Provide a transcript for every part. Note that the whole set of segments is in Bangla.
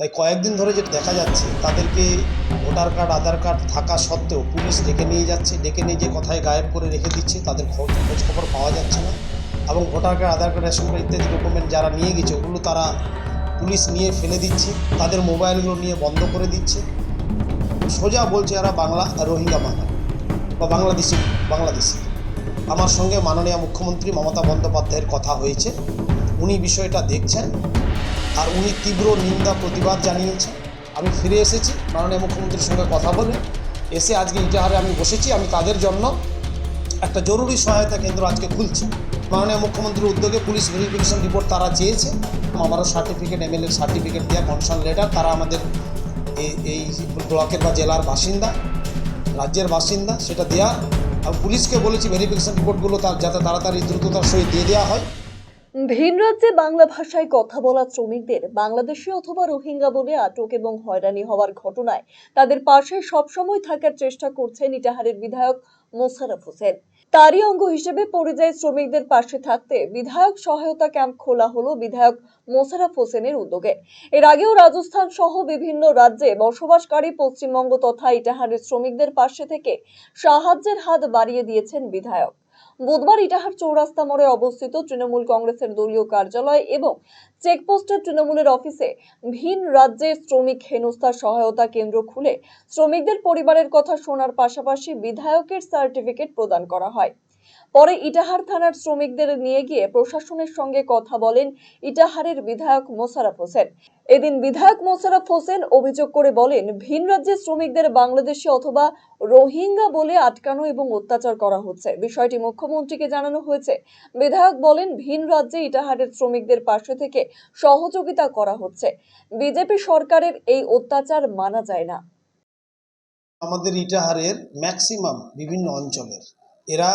তাই কয়েকদিন ধরে যেটা দেখা যাচ্ছে, তাদেরকে ভোটার কার্ড আধার কার্ড থাকা সত্ত্বেও পুলিশ ডেকে নিয়ে যাচ্ছে, ডেকে নিয়ে যে কথায় গায়েব করে রেখে দিচ্ছে, তাদের খোঁজ খবর পাওয়া যাচ্ছে না। এবং voter card Aadhaar card ration card ইত্যাদি ডকুমেন্ট যারা নিয়ে গেছে, ওগুলো তারা পুলিশ নিয়ে ফেলে দিচ্ছে, তাদের মোবাইলগুলো নিয়ে বন্ধ করে দিচ্ছে। সোজা বলছে এরা বাংলা রোহিঙ্গা বাংলা, বা বাংলাদেশি বাংলাদেশি। আমার সঙ্গে মাননীয় মুখ্যমন্ত্রী মমতা বন্দ্যোপাধ্যায়ের কথা হয়েছে। উনি বিষয়টা দেখছেন। আর উনি তীব্র নিন্দা, প্রতিবাদ জানিয়েছেন। আমি ফিরে এসেছি। মাননীয় মুখ্যমন্ত্রীর সঙ্গে কথা বলে এসে আজকে ইটাহারে আমি বসেছি। আমি তাদের জন্য একটা জরুরি সহায়তা কেন্দ্র আজকে খুলছি। মাননীয় মুখ্যমন্ত্রীর উদ্যোগে পুলিশ ভেরিফিকেশন রিপোর্ট তারা চেয়েছে। আমারও সার্টিফিকেট, এমএলএর সার্টিফিকেট দেওয়া কনসার্ন লেটার। তারা আমাদের এই এই ব্লকের বা জেলার বাসিন্দা, রাজ্যের বাসিন্দা, সেটা দেওয়া আর পুলিশকে বলেছি ভেরিফিকেশন রিপোর্টগুলো তার, যাতে তাড়াতাড়ি দ্রুততার সহিত দিয়ে দেওয়া হয়। ভিন রাজ্যে বাংলা ভাষায় কথা বলা শ্রমিকদের বাংলাদেশি অথবা রোহিঙ্গা বলে আটক এবং হয়রানি হওয়ার ঘটনায় তাদের পাশে সবসময় থাকার চেষ্টা করছেন ইটাহারের বিধায়ক মোশাররফ হোসেন। তারই অঙ্গ হিসেবে পরিযায়ী শ্রমিকদের পাশে থাকতে বিধায়ক সহায়তা ক্যাম্প খোলা হলো বিধায়ক মোশাররফ হোসেনের উদ্যোগে। এর আগেও রাজস্থান সহ বিভিন্ন রাজ্যে বসবাসকারী পশ্চিমবঙ্গ তথা ইটাহারের শ্রমিকদের পাশে থেকে সাহায্যের হাত বাড়িয়ে দিয়েছেন বিধায়ক। বুধবার ইটাহার চৌরাস্তা মোড়ে অবস্থিত তৃণমূল কংগ্রেসের দলীয় কার্যালয় এবং চেকপোস্টের তৃণমূলের অফিসে ভিন রাজ্যের শ্রমিক হেনস্থার সহায়তা কেন্দ্র খুলে শ্রমিকদের পরিবারের কথা শোনার পাশাপাশি বিধায়কের সার্টিফিকেট প্রদান করা হয়। পরে ইটাহার থানার শ্রমিকদের নিয়ে গিয়ে প্রশাসনের সঙ্গে কথা বলেন ইটাহারের বিধায়ক মোশাররফ হোসেন। এদিন বিধায়ক মোশাররফ হোসেন অভিযোগ করে বলেন, ভিন রাজ্যের শ্রমিকদের বাংলাদেশি অথবা রোহিঙ্গা বলে আটকানো এবং অত্যাচার করা হচ্ছে। বিষয়টি মুখ্যমন্ত্রীকে জানানো হয়েছে। বিধায়ক বলেন, ভিন রাজ্যে ইটাহারের শ্রমিকদের পাশে থেকে সহযোগিতা করা হচ্ছে। বিজেপি সরকারের এই অত্যাচার মানা যায় না। আমাদের ইটাহারের ম্যাক্সিমাম বিভিন্ন অঞ্চলের, এরা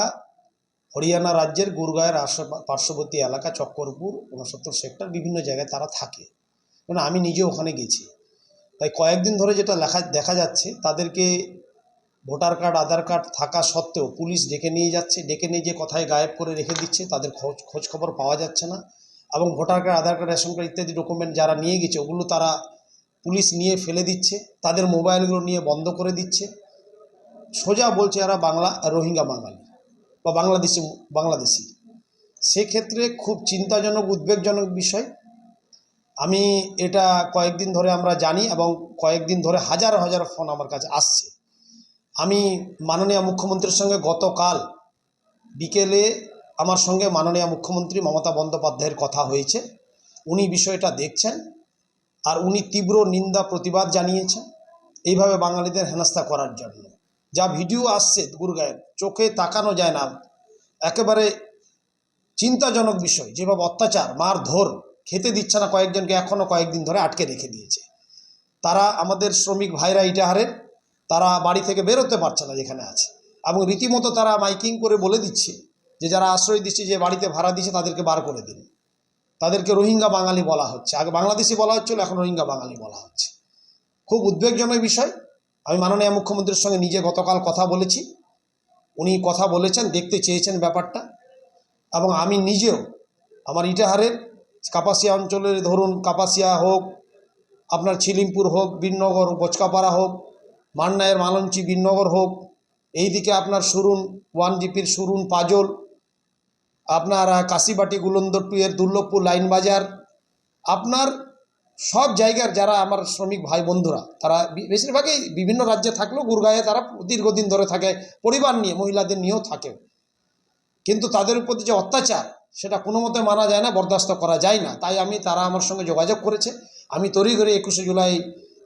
হরিয়ানা রাজ্যের গুরগাঁয়ের আশে- পার্শ্ববর্তী এলাকা চক্করপুর উনসত্তর সেক্টর বিভিন্ন জায়গায় তারা থাকে। কারণ আমি নিজে ওখানে গেছি। তাই কয়েকদিন ধরে যেটা লেখা, দেখা যাচ্ছে তাদেরকে ভোটার কার্ড, আধার কার্ড থাকা সত্ত্বেও পুলিশ ডেকে নিয়ে যাচ্ছে। ডেকে নিয়ে যে কোথায় গায়েব করে রেখে দিচ্ছে, তাদের খোঁজ খোঁজ খবর পাওয়া যাচ্ছে না। এবং voter card, Aadhaar card, ration card ইত্যাদি ডকুমেন্ট যারা নিয়ে গেছে, ওগুলো তারা পুলিশ নিয়ে ফেলে দিচ্ছে। তাদের মোবাইলগুলো নিয়ে বন্ধ করে দিচ্ছে। সোজা বলছে এরা বাংলা, রোহিঙ্গা বাঙালি। বা বাংলাদেশি বাংলাদেশি। সেক্ষেত্রে খুব চিন্তাজনক, উদ্বেগজনক বিষয়। আমি এটা কয়েকদিন ধরে আমরা জানি এবং কয়েকদিন ধরে হাজার হাজার ফোন আমার কাছে আসছে। আমি মাননীয় মুখ্যমন্ত্রীর সঙ্গে গতকাল বিকেলে আমার সঙ্গে মাননীয় মুখ্যমন্ত্রী মমতা বন্দ্যোপাধ্যায়ের কথা হয়েছে। উনি বিষয়টা দেখছেন আর উনি তীব্র নিন্দা, প্রতিবাদ জানিয়েছেন। এইভাবে বাঙালিদের হেনস্থা করার জন্য। যা ভিডিও আসছে গুরগাঁয়ের, চোখে তাকানো যায় না। একেবারে চিন্তাজনক বিষয়, যেভাবে অত্যাচার মারধর খেতে দিচ্ছে না কয়েকজনকে এখনও কয়েকদিন ধরে আটকে রেখে দিয়েছে। তারা আমাদের শ্রমিক ভাইরা ইটাহারের, তারা বাড়ি থেকে বেরোতে পারছে না যেখানে আছে। এবং রীতিমতো তারা মাইকিং করে বলে দিচ্ছে যে, যারা আশ্রয় দিচ্ছে, যে বাড়িতে ভাড়া দিচ্ছে, তাদেরকে বার করে দিন। তাদেরকে রোহিঙ্গা বাঙালি বলা হচ্ছে। আগে বাংলাদেশি বলা হচ্ছিল, এখন রোহিঙ্গা বাঙালি বলা হচ্ছে। খুব উদ্বেগজনক বিষয়। আমি মাননীয় মুখ্যমন্ত্রীর সঙ্গে নিজে গতকাল কথা বলেছি। উনি কথা বলেছেন, দেখতে চেয়েছেন ব্যাপারটা। এবং আমি নিজেও আমার ইটাহারের কাপাসিয়া অঞ্চলের ধরুন কাপাসিয়া হোক, আপনার ছিলিমপুর হোক বীরনগর বচকাপাড়া হোক মান্নায়ের মালঞ্চি বীরনগর হোক, এইদিকে আপনার সুরুন, ওয়ান জিপির সুরুন, পাজল, আপনার কাশিবাটি গুলন্দর টু এর দুর্লভপুর লাইন বাজার আপনার সব জায়গার যারা আমার শ্রমিক ভাই বন্ধুরা, তারা বেশিরভাগই বিভিন্ন রাজ্যে থাকলেও গুরগাঁয়ে তারা দীর্ঘদিন ধরে থাকে, পরিবার নিয়ে, মহিলাদের নিয়েও থাকে। কিন্তু তাদের উপর যে অত্যাচার, সেটা কোনো মতে মানা যায় না, বরদাস্ত করা যায় না। তাই আমি, তারা আমার সঙ্গে যোগাযোগ করেছে। আমি তৈরি করে একুশে জুলাই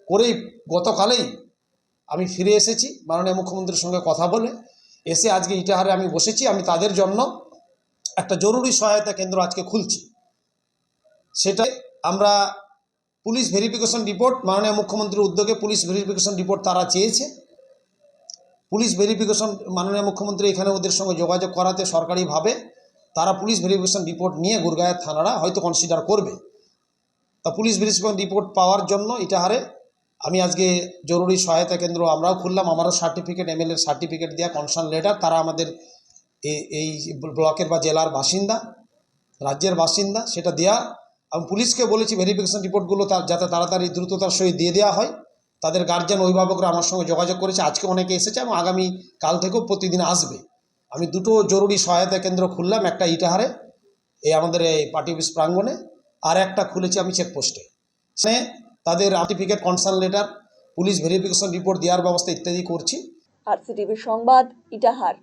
করেই গতকালেই আমি ফিরে এসেছি, মাননীয় মুখ্যমন্ত্রীর সঙ্গে কথা বলে। এসে আজকে ইটাহারে আমি বসেছি, আমি তাদের জন্য একটা জরুরি সহায়তা কেন্দ্র আজকে খুলছি। সেটাই আমরা পুলিশ ভেরিফিকেশন রিপোর্ট, মাননীয় মুখ্যমন্ত্রীর উদ্যোগে পুলিশ ভেরিফিকেশন রিপোর্ট তারা চেয়েছে। পুলিশ ভেরিফিকেশন, মাননীয় মুখ্যমন্ত্রী এখানে ওদের সঙ্গে যোগাযোগ করাতে সরকারিভাবে তারা পুলিশ ভেরিফিকেশন রিপোর্ট নিয়ে গুরগাঁয়ের থানারা হয়তো কনসিডার করবে। তা পুলিশ ভেরিফিকেশন রিপোর্ট পাওয়ার জন্য ইটাহারে আমি আজকে জরুরি সহায়তা কেন্দ্র আমরাও খুললাম, আমারও সার্টিফিকেট এমএলএর সার্টিফিকেট দেওয়া কনসার্ন লেটার তারা আমাদের এই ব্লকের বা জেলার বাসিন্দা, রাজ্যের বাসিন্দা, সেটা দেয়া আমি পুলিশকে বলেছি ভেরিফিকেশন রিপোর্টগুলো তার যাতে তাড়াতাড়ি দ্রুততার সহিত দিয়ে দেওয়া হয়। তাদের গার্জিয়ান অভিভাবকরা আমার সঙ্গে যোগাযোগ করেছে। আজকে অনেকে এসেছে এবং আগামী কাল থেকেও প্রতিদিন আসবে। আমি দুটো জরুরি সহায়তা কেন্দ্র খুললাম, একটা ইটাহারে, এই আমাদের এই পার্টি অফিস প্রাঙ্গণে, আর একটা খুলেছি আমি চেকপোস্টে সেখানে তাদের certificate concern letter police verification report দেওয়ার ব্যবস্থা ইত্যাদি করছি। আর সংবাদ, ইটাহার।